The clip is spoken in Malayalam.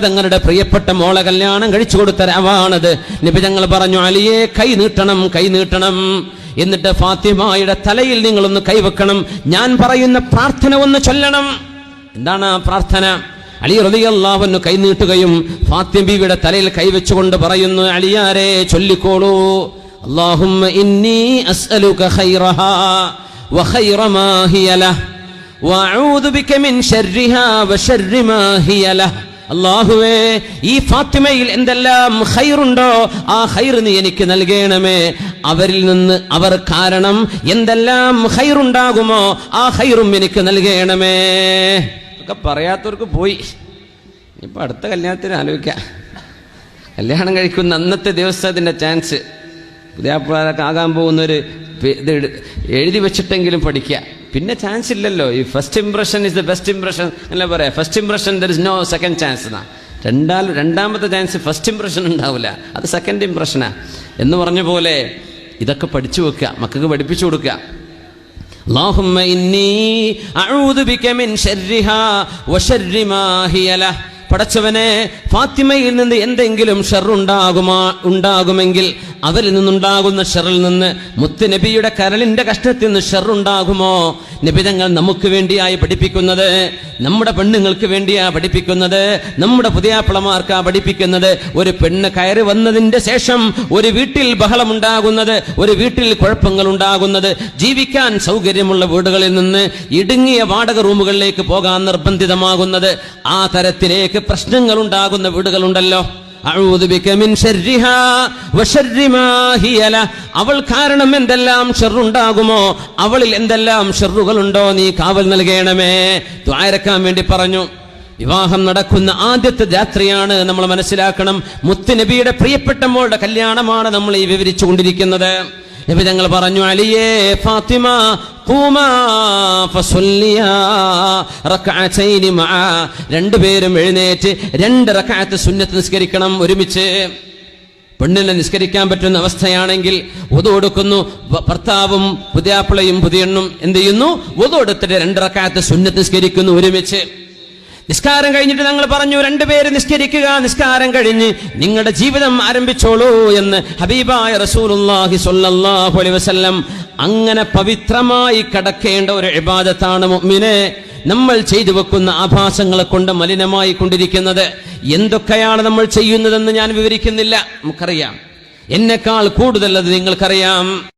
തങ്ങളുടെ പ്രിയപ്പെട്ട മോളെ കല്യാണം കഴിച്ചു കൊടുത്ത രാവാണത് നബി തങ്ങൾ പറഞ്ഞു അലിയെ കൈ നീട്ടണം കൈ നീട്ടണം. എന്നിട്ട് ഫാത്തിമയുടെ തലയിൽ നിങ്ങളൊന്ന് കൈവെക്കണം ഞാൻ പറയുന്ന പ്രാർത്ഥന ഒന്ന് ചൊല്ലണം. എന്താണ് ആ പ്രാർത്ഥന? അലി റളിയല്ലാഹുവിന് കൈ നീട്ടുകയും ഫാത്തിമ ബീവിയുടെ തലയിൽ കൈവച്ചുകൊണ്ട് പറയുന്നു അലിയാരെ ചൊല്ലിക്കോളൂ. അല്ലാഹുമ്മ അള്ളാഹുവേ ഈ ഫാത്തിമയിൽ എന്തെല്ലാം ഖൈറുണ്ടോ ആ ഹൈർ നീ എനിക്ക് നൽകണമേ. അവരിൽ നിന്ന് അവർ കാരണം എന്തെല്ലാം ഖൈറുണ്ടാകുമോ ആ ഹൈറും എനിക്ക് നൽകണമേ. ഒക്കെ പറയാത്തവർക്ക് പോയി. ഇപ്പൊ അടുത്ത കല്യാണത്തിന് ആലോചിക്കാം. കല്യാണം കഴിക്കുന്ന അന്നത്തെ ദിവസത്തിന്റെ ചാൻസ്. പുതിയാപ്പിളാരൊക്കെ ആകാൻ പോകുന്നൊരു പി- ഇത് എഴു- എഴുതി വെച്ചിട്ടെങ്കിലും പഠിക്കുക പിന്നെ ചാൻസ് ഇല്ലല്ലോ ഈ first impression is the best impression അല്ല പറയാ first impression there is no second chance എന്നാ രണ്ടാൽ രണ്ടാമത്തെ ചാൻസ് ഫസ്റ്റ് ഇംപ്രഷൻ ഉണ്ടാവില്ല അത് സെക്കൻഡ് ഇംപ്രഷനാ എന്ന് പറഞ്ഞ പോലെ ഇതൊക്കെ പഠിച്ചു വെക്കുക മക്കൾക്ക് പഠിപ്പിച്ചു കൊടുക്കുക اللهم إني أعوذ بك من شرها وشر ما هي له പടച്ചവനെ ഫാത്തിമയിൽ നിന്ന് എന്തെങ്കിലും ഷെറുണ്ടാകുമാ ഉണ്ടാകുമെങ്കിൽ അവരിൽ നിന്നുണ്ടാകുന്ന ഷെറിൽ നിന്ന് മുത്ത് നബിയുടെ കരളിന്റെ കഷ്ടത്തിൽ നിന്ന് ഷെറുണ്ടാകുമോ നിബിതങ്ങൾ നമുക്ക് വേണ്ടിയായി പഠിപ്പിക്കുന്നത് നമ്മുടെ പെണ്ണുങ്ങൾക്ക് വേണ്ടിയാ പഠിപ്പിക്കുന്നത് നമ്മുടെ പുതിയാപ്പിളമാർക്കാ പഠിപ്പിക്കുന്നത്. ഒരു പെണ്ണ് കയറി വന്നതിന്റെ ശേഷം ഒരു വീട്ടിൽ ബഹളമുണ്ടാകുന്നത് ഒരു വീട്ടിൽ കുഴപ്പങ്ങൾ ഉണ്ടാകുന്നത് ജീവിക്കാൻ സൗകര്യമുള്ള വീടുകളിൽ നിന്ന് ഇടുങ്ങിയ വാടക റൂമുകളിലേക്ക് പോകാൻ നിർബന്ധിതമാകുന്നത്. ആ തരത്തിലേക്ക് പ്രശ്നങ്ങൾ ഉണ്ടാകുന്ന വീടുകളുണ്ടല്ലോ. അവൾ കാരണം എന്തെല്ലാം ഷെറുണ്ടാകുമോ അവളിൽ എന്തെല്ലാം ഷെറുകളുണ്ടോ നീ കാവൽ നൽകണമേ. ദ്വാരക്കാൻ വേണ്ടി പറഞ്ഞു. വിവാഹം നടക്കുന്ന ആദ്യത്തെ രാത്രിയാണ് നമ്മൾ മനസ്സിലാക്കണം. മുത്തുനബിയുടെ പ്രിയപ്പെട്ട മോളുടെ കല്യാണമാണ് നമ്മൾ ഈ വിവരിച്ചു കൊണ്ടിരിക്കുന്നത് നബി തങ്ങൾ പറഞ്ഞു അലിയേ ഫാത്തിമ രണ്ടുപേരും എഴുന്നേറ്റ് രണ്ട് റക്അത്ത് സുന്നത്ത് നിസ്കരിക്കണം ഒരുമിച്ച്. പെണ്ണിനെ നിസ്കരിക്കാൻ പറ്റുന്ന അവസ്ഥയാണെങ്കിൽ ഉത കൊടുക്കുന്നു ഭ- ഭർത്താവും പുതിയാപ്പിളയും പുതിയണ്ണും എന്ത് ചെയ്യുന്നു? ഉത കൊടുത്തിട്ട് രണ്ടിറക്കാത്ത സുന്നത്ത് നിസ്കരിക്കുന്നു ഒരുമിച്ച്. നിസ്കാരം കഴിഞ്ഞിട്ട് ഞങ്ങൾ പറഞ്ഞു രണ്ടുപേര് നിസ്കരിക്കുക നിസ്കാരം കഴിഞ്ഞ് നിങ്ങളുടെ ജീവിതം ആരംഭിച്ചോളൂ എന്ന് ഹബീബായ റസൂലുല്ലാഹി സൊല്ലാഹു അലൈ വസ്ല്ലം അങ്ങനെ പവിത്രമായി കടക്കേണ്ട ഒരു ഇബാദത്താണ് മുഅ്മിനെ നമ്മൾ ചെയ്തു വെക്കുന്ന ആഭാസങ്ങളെ കൊണ്ട് മലിനമായി കൊണ്ടിരിക്കുന്നത്. എന്തൊക്കെയാണ് നമ്മൾ ചെയ്യുന്നതെന്ന് ഞാൻ വിവരിക്കുന്നില്ല. നമുക്കറിയാം. എന്നെക്കാൾ കൂടുതലത് നിങ്ങൾക്കറിയാം.